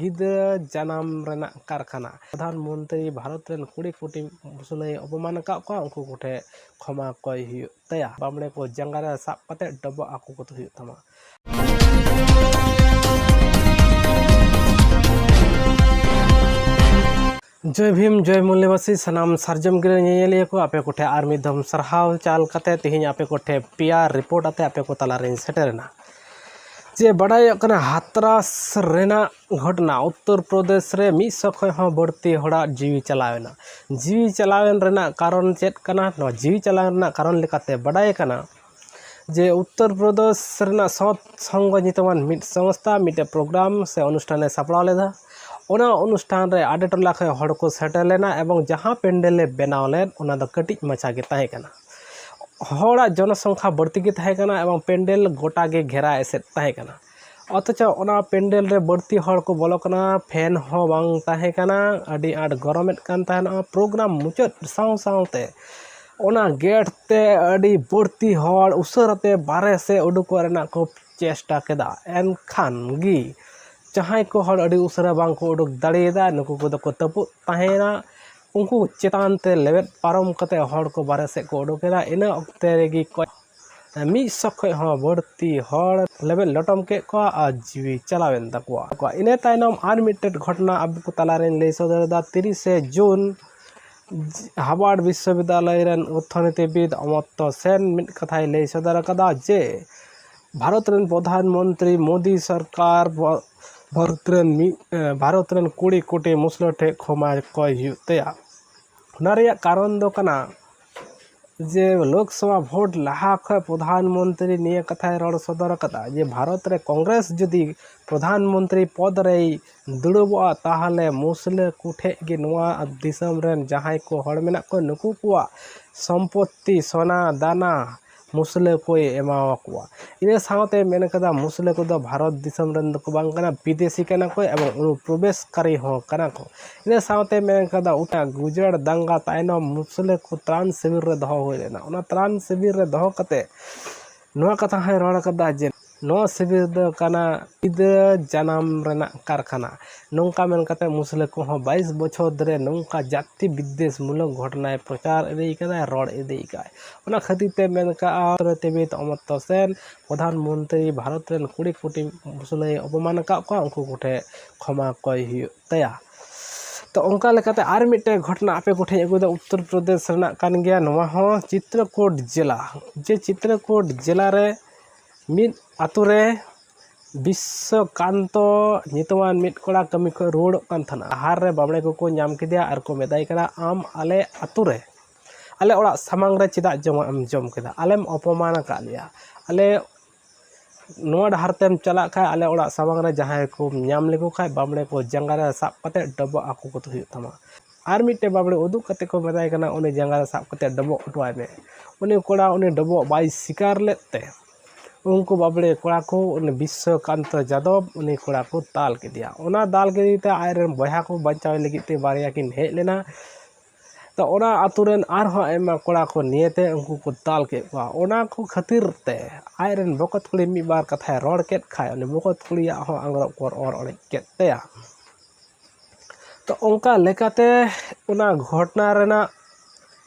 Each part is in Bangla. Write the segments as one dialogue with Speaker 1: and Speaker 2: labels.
Speaker 1: ᱜᱤᱫᱽᱨᱟᱹ ᱡᱟᱱᱟᱢ ᱨᱮᱱᱟᱜ ᱠᱟᱨᱠᱷᱟᱱᱟ ᱯᱨᱚᱫᱷᱟᱱ ᱢᱚᱱᱛᱨᱤ ᱵᱷᱟᱨᱚᱛ ᱨᱮᱱ ᱠᱩᱲᱤ ᱠᱳᱴᱤ ᱢᱩᱥᱞᱟᱹᱭ ᱚᱯᱚᱢᱟᱱ ᱟᱠᱟᱫ ᱠᱚᱣᱟ ᱩᱱᱠᱩ ᱠᱚᱴᱷᱮᱱ ᱠᱷᱚᱢᱟ ᱠᱚᱭ ᱦᱩᱭᱩᱜ ᱛᱟᱭᱟ ᱵᱟᱢᱲᱮ ᱠᱚ ᱡᱟᱸᱜᱟ ᱨᱮ ᱥᱟᱵ ᱠᱟᱛᱮᱫ ᱰᱚᱵᱚᱜ ᱟᱠᱚ ᱠᱚᱫᱚ ᱦᱩᱭᱩᱜ ᱛᱟᱢᱟ জয় ভীম জয় মূল্যবাসী সানাম সার্জম গিরে নিয়ে কো আপে কোঠে আর মিদম সারহাও চাল কাতে তেহিন আপে কোঠে পিয়ার রিপোর্ট আতে আপে কো তালারেন সেটেরেনা ᱪᱮ ᱵᱟᱰᱟᱭ ᱠᱟᱱᱟ ᱦᱟᱛᱨᱟᱥ ᱨᱮᱱᱟᱜ ᱜᱷᱚᱴᱚᱱᱟ ᱩᱛᱛᱚᱨ ᱯᱨᱚᱫᱮᱥ ᱨᱮ ᱢᱤᱫ ᱥᱚ ᱠᱷᱚᱡ ᱦᱚᱸ ᱵᱟᱹᱲᱛᱤ ᱦᱚᱲᱟᱜ ᱡᱤᱣᱤ ᱪᱟᱞᱟᱣᱮᱱᱟ ᱡᱤᱣᱤ ᱪᱟᱞᱟᱣᱮᱱ ᱨᱮᱱᱟᱜ ᱠᱟᱨᱚᱱ ᱪᱮᱫ ᱠᱟᱱᱟ ᱱᱚᱣᱟ ᱡᱤᱣᱤ ᱪᱟᱞᱟᱣᱮᱱ ᱨᱮᱱᱟᱜ ᱠᱟᱨᱚᱱ ᱞᱮᱠᱟᱛᱮ ᱵᱟᱰᱟᱭ ᱠᱟᱱᱟ ᱡᱮ ᱩᱛᱛᱚᱨ ᱯᱨᱚᱫᱮᱥ ᱨᱮᱱᱟᱜ ᱥᱚᱛ ᱥᱚᱝᱜᱚ ᱧᱩᱛᱩᱢᱟᱱ ᱢᱤᱫ ᱥᱚᱝᱥᱛᱷᱟ ᱢᱤᱫᱴᱮᱡ ᱯᱨᱳᱜᱨᱟᱢ ᱥᱮ ᱚᱱᱩᱥᱴᱷᱟᱱᱮ ᱥᱟᱯᱲᱟᱣ ᱞᱮᱫᱟ ᱚᱱᱟ ᱚᱱᱩᱥᱴᱷᱟᱱ ᱨᱮ ᱟᱰᱮ ᱴᱚᱞᱟ ᱠᱷᱚᱡ ᱦᱚᱲ ᱠᱚ ᱥᱮᱴᱮᱨ ᱞᱮᱱᱟ ᱮᱵᱚᱝ ᱡᱟᱦᱟᱸ ᱯᱮᱱᱰᱮᱞᱮ ᱵᱮᱱᱟᱣ ᱞᱮᱫ ᱚᱱᱟ ᱫᱚ ᱠᱟᱹᱴᱤᱡ ᱢᱟᱪᱷᱟ ᱜᱮ ᱛᱟᱦᱮᱸ ᱠᱟᱱᱟ ᱦᱚᱲᱟᱜ ᱡᱚᱱᱚᱥᱚᱝᱠᱷᱟ ᱵᱟᱹᱲᱛᱤ ᱜᱮ ᱛᱟᱦᱮᱸ ᱠᱟᱱᱟ ᱮᱵᱚᱝ ᱯᱮᱱᱰᱮᱞ ᱜᱚᱴᱟ ᱜᱮ ᱜᱷᱮᱨᱟ ᱮᱥᱮᱫ ᱛᱟᱦᱮᱸ ᱠᱟᱱᱟ ᱚᱛᱷᱚᱪᱚ ᱚᱱᱟ ᱯᱮᱱᱰᱮᱞ ᱨᱮ ᱵᱟᱹᱲᱛᱤ ᱦᱚᱲ ᱠᱚ ᱵᱚᱞᱚ ᱠᱟᱱᱟ ᱯᱷᱮᱱ ᱦᱚᱸ ᱵᱟᱝ ᱛᱟᱦᱮᱸ ᱠᱟᱱᱟ ᱟᱹᱰᱤ ᱟᱸᱴ ᱜᱚᱨᱚᱢᱮᱫ ᱠᱟᱱ ᱛᱟᱦᱮᱱᱟ ᱯᱨᱳᱜᱨᱟᱢ ᱢᱩᱪᱟᱹᱫ ᱥᱟᱶ ᱥᱟᱶᱛᱮ ᱚᱱᱟ ᱜᱮᱴ ᱛᱮ ᱟᱹᱰᱤ ᱵᱟᱹᱲᱛᱤ ᱦᱚᱲ ᱩᱥᱟᱹᱨᱟᱛᱮ ᱵᱟᱨᱦᱮ ᱥᱮᱫ ᱩᱰᱩᱠᱚᱜ ᱨᱮᱱᱟᱜ ᱠᱚ ᱪᱮᱥᱴᱟ ᱠᱮᱫᱟ ᱮᱱᱠᱷᱟᱱ ᱜᱮ ᱡᱟᱦᱟᱸᱭ ᱠᱚ ᱦᱚᱲ ᱟᱹᱰᱤ ᱩᱥᱟᱹᱨᱟ ᱵᱟᱝᱠᱚ ᱩᱰᱩᱠ ᱫᱟᱲᱮᱭᱟᱫᱟ ᱱᱩᱠᱩ ᱠᱚᱫᱚ ᱠᱚ ᱛᱟᱹᱯᱩᱜ ᱛᱟᱦᱮᱱᱟ ᱩᱱᱠᱩ ᱪᱮᱛᱟᱱ ᱛᱮ ᱞᱮᱵᱮᱫ ᱯᱟᱨᱚᱢ ᱠᱟᱛᱮ ᱦᱚᱲ ᱠᱚ ᱵᱟᱨᱦᱮ ᱥᱮᱫ ᱠᱚ ᱩᱰᱩᱠᱮᱫᱟ ᱤᱱᱟᱹ ᱚᱠᱛᱮ ᱨᱮᱜᱮ ᱠᱚ ᱢᱤᱫ ᱥᱚ ᱠᱷᱚᱡ ᱦᱚᱸ ᱵᱟᱹᱲᱛᱤ ᱦᱚᱲ ᱞᱮᱵᱮᱫ ᱞᱚᱴᱚᱢ ᱠᱮᱫ ᱠᱚᱣᱟ ᱟᱨ ᱡᱤᱣᱤ ᱪᱟᱞᱟᱣᱮᱱ ᱛᱟᱠᱚᱣᱟ ᱤᱱᱟᱹ ᱛᱟᱭᱱᱚᱢ ᱟᱨ ᱢᱤᱫᱴᱮᱱ ᱜᱷᱚᱴᱚᱱᱟ ᱟᱵᱚ ᱠᱚ ᱛᱟᱞᱟᱨᱮᱧ ᱞᱟᱹᱭ ᱥᱚᱫᱚᱨᱮᱫᱟ ᱛᱤᱨᱤᱥᱮ ᱡᱩᱱ হার্ভার্ড বিশ্ববিদ্যালয় রেন অর্থনীতিবিদ অমর্ত্য সেন মিদ কথায় ᱞᱟᱹᱭ ᱥᱚᱫᱚᱨ ᱟᱠᱟᱫᱟ ᱡᱮ ᱵᱷᱟᱨᱚᱛ ᱨᱮᱱ ᱯᱨᱚᱫᱷᱟᱱ ᱢᱚᱱᱛᱨᱤ ᱢᱳᱫᱤ भारत भारत कुड़ी कोटी मुसल ठे क्षमा कहते कारण दो जे लोकसभा भोट लहा प्रधानमंत्री निये कथा रड़ सदर कदा जे भारत रे कांग्रेस जदि प्रधानमंत्री पद रे दुड़बा, ताहले मुसले कुठे गे नुआ दिसम रे जहाय को हड़ मेना को नुकु को संपत्ति, सोना, दाना ᱢᱩᱥᱞᱟᱹ ᱠᱚᱭ ᱮᱢᱟᱣᱟᱠᱚᱣᱟ ᱤᱱᱟᱹ ᱥᱟᱶᱛᱮ ᱢᱮᱱ ᱠᱟᱫᱟ ᱢᱩᱥᱞᱟᱹ ᱠᱚᱫᱚ ᱵᱷᱟᱨᱚᱛ ᱫᱤᱥᱚᱢ ᱨᱮᱱ ᱫᱚᱠᱚ ᱵᱟᱝ ᱠᱟᱱᱟ ᱵᱤᱫᱮᱥᱤ ᱠᱟᱱᱟ ᱠᱚ ᱮᱵᱚᱝ ᱚᱱᱩᱯᱨᱚᱵᱮᱥᱠᱟᱨᱤ ᱦᱚᱸ ᱠᱟᱱᱟ ᱠᱚ ᱤᱱᱟᱹ ᱥᱟᱶᱛᱮ ᱢᱮᱱ ᱠᱟᱫᱟ ᱩᱴᱟ ᱜᱩᱡᱟᱨ ᱫᱟᱝᱜᱟ ᱛᱟᱭᱱᱚᱢ ᱢᱩᱥᱞᱟᱹ ᱠᱚ ᱛᱨᱟᱱ ᱥᱤᱵᱤᱨ ᱨᱮ ᱫᱚᱦᱚ ᱦᱩᱭ ᱞᱮᱱᱟ ᱚᱱᱟ ᱛᱨᱟᱱ ᱥᱤᱵᱤᱨ ᱨᱮ ᱫᱚᱦᱚ ᱠᱟᱛᱮᱫ ᱱᱚᱣᱟ ᱠᱟᱛᱷᱟ ᱦᱚᱸᱭ ᱨᱚᱲ ᱠᱟᱫᱟ ᱡᱮ ᱱᱚᱣᱟ ᱥᱤᱵᱤᱞ ᱫᱚ ᱠᱟᱱᱟ ᱜᱤᱫᱽᱨᱟᱹ ᱡᱟᱱᱟᱢ ᱨᱮᱱᱟᱜ ᱠᱟᱨᱠᱷᱟᱱᱟ ᱱᱚᱝᱠᱟ ᱢᱮᱱ ᱠᱟᱛᱮᱫ ᱢᱩᱥᱞᱟᱹ ᱠᱚᱦᱚᱸ ᱵᱟᱭᱤᱥ ᱵᱚᱪᱷᱚᱨ ᱨᱮ ᱱᱚᱝᱠᱟ ᱡᱟᱹᱛᱤ ᱵᱤᱫᱽᱫᱮᱥ ᱢᱩᱞᱚᱠ ᱜᱷᱚᱴᱚᱱᱟᱭ ᱯᱨᱚᱪᱟᱨ ᱤᱫᱤᱭ ᱠᱟᱫᱟᱭ ᱨᱚᱲ ᱤᱫᱤᱭ ᱠᱟᱫᱟᱭ ᱚᱱᱟ ᱠᱷᱟᱹᱛᱤᱨ ᱛᱮ ᱢᱮᱱ ᱠᱟᱜᱼᱟ ᱛᱤᱵᱤᱛ ᱚᱢᱚᱨᱛᱚ ᱥᱮᱱ ᱯᱨᱚᱫᱷᱟᱱ ᱢᱚᱱᱛᱨᱤ ᱵᱷᱟᱨᱚᱛ ᱨᱮᱱ ᱠᱩᱲᱤ ᱠᱳᱴᱤ ᱢᱩᱥᱞᱟᱹᱭ ᱚᱯᱚᱢᱟᱱ ᱟᱠᱟᱫ ᱠᱚᱣᱟ ᱩᱱᱠᱩ ᱠᱚᱴᱷᱮᱱ ᱠᱷᱚᱢᱟ ᱠᱚᱭ ᱦᱩᱭᱩᱜ ᱛᱟᱭᱟ ᱛᱚ ᱚᱱᱠᱟ ᱞᱮᱠᱟᱛᱮ ᱟᱨ ᱢᱤᱫᱴᱮᱱ ᱜᱷᱚᱴᱚᱱᱟ ᱟᱯᱮ ᱠᱚᱴᱷᱮᱱ ᱟᱹᱜᱩᱭᱮᱫᱟ ᱩᱛᱛᱚᱨ ᱯᱨᱚᱫᱮᱥ ᱨᱮᱱᱟᱜ ᱠᱟᱱ ᱜᱮᱭᱟ ᱱᱚᱣᱟ ᱦᱚᱸ ᱪᱤᱛᱨᱚᱠᱳᱴ ᱡᱮᱞᱟ ᱡᱮ ᱪᱤᱛᱨᱚᱠᱳᱴ ᱡᱮᱞᱟ ᱨᱮ ᱢᱤᱫ ᱟᱛᱳ ᱨᱮ ᱵᱤᱥᱥᱚᱠᱟᱱᱛᱚ ᱧᱩᱛᱩᱢᱟᱱ ᱢᱤᱫ ᱠᱚᱲᱟ ᱠᱟᱹᱢᱤ ᱠᱷᱚᱱ ᱨᱩᱣᱟᱹᱲᱚᱜ ᱠᱟᱱ ᱛᱟᱦᱮᱱᱟ ᱟᱦᱟᱨ ᱨᱮ ᱵᱟᱢᱲᱮ ᱠᱚᱠᱚ ᱧᱟᱢ ᱠᱮᱫᱮᱭᱟ ᱟᱨ ᱠᱚ ᱢᱮᱛᱟᱭ ᱠᱟᱱᱟ ᱟᱢ ᱟᱞᱮ ᱟᱛᱳ ᱨᱮ ᱟᱞᱮ ᱚᱲᱟᱜ ᱥᱟᱢᱟᱝ ᱨᱮ ᱪᱮᱫᱟᱜ ᱡᱚᱢᱟᱜ ᱮᱢ ᱡᱚᱢ ᱠᱮᱫᱟ ᱟᱞᱮᱢ ᱚᱯᱚᱢᱟᱱ ᱟᱠᱟᱫ ᱞᱮᱭᱟ ᱟᱞᱮ ᱱᱚᱣᱟ ᱰᱟᱦᱟᱨ ᱛᱮᱢ ᱪᱟᱞᱟᱜ ᱠᱷᱟᱡ ᱟᱞᱮ ᱚᱲᱟᱜ ᱥᱟᱢᱟᱝ ᱨᱮ ᱡᱟᱦᱟᱸᱭ ᱠᱚ ᱧᱟᱢ ᱞᱮᱠᱚ ᱠᱷᱟᱡ ᱵᱟᱢᱲᱮ ᱠᱚ ᱡᱟᱸᱜᱟ ᱨᱮ ᱥᱟᱵ ᱠᱟᱛᱮ ᱰᱚᱵᱚᱜ ᱟᱠᱚ ᱠᱚ ᱦᱩᱭᱩᱜ ᱛᱟᱢᱟ ᱟᱨ ᱢᱤᱫᱴᱮᱱ ᱵᱟᱢᱲᱮ ᱩᱫᱩᱜ ᱠᱟᱛᱮ ᱠᱚ ᱢᱮᱛᱟᱭ ᱠᱟᱱᱟ ᱩᱱᱤ ᱡᱟᱸᱜᱟ ᱨᱮ ᱥᱟᱵ ᱠᱟᱛᱮ ᱰᱚᱵᱚᱜ ᱦᱚᱴᱚᱣᱟᱭ ᱢᱮ ᱩᱱᱤ ᱠᱚᱲᱟ ᱩᱱᱤ ᱰᱚᱵᱚᱜ ᱵᱟᱭ ᱥᱤᱠᱟᱨ ᱞᱮᱫ ᱛᱮ उनको बाबड़े कोड़ा को विश्वकान्त जादव उन कोड़ा को दाल के दिया उना दाल के दिए आय बया को बचाव लगे बारे कि हेलना तो अतुन और कोड़ा को नियेते उनको को दाल के खातिर आय बकत कुड़ी मी बार कथा रड़ के खाने बकत कुड़िया आंगरब को और तो उनका लेकाते उना घटना रेना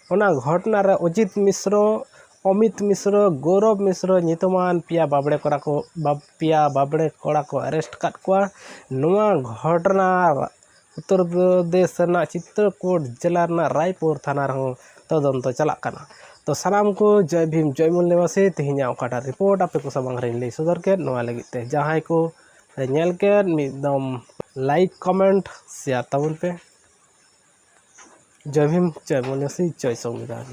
Speaker 1: उना घटना रे अजित मिश्रो অমিত মিশ্র, গৌরব মিশ্র, নিতমান পিয়া বাবড়ে করা কো পিয়া বাবড়ে কড়া কো অ্যারেস্ট কাট কোয়া নোয়া ঘটনা, উত্তর প্রদেশ না চিত্রকোট জেলা না রায়পুর থানা রহ তদন্ত চালা কানা তো সালাম को জয় ভীম, জয় মূল নিবাসী তেহিনা ওকাটা রিপোর্ট আপে কো সাবাং রে লাই সদর কে নোয়া লাগি তে জাহাই কো নেল কে মিদম লাইক কমেন্ট শেয়ার তাবুন পে জয় ভীম, জয় মূল নিবাসী, জয় সংবিধান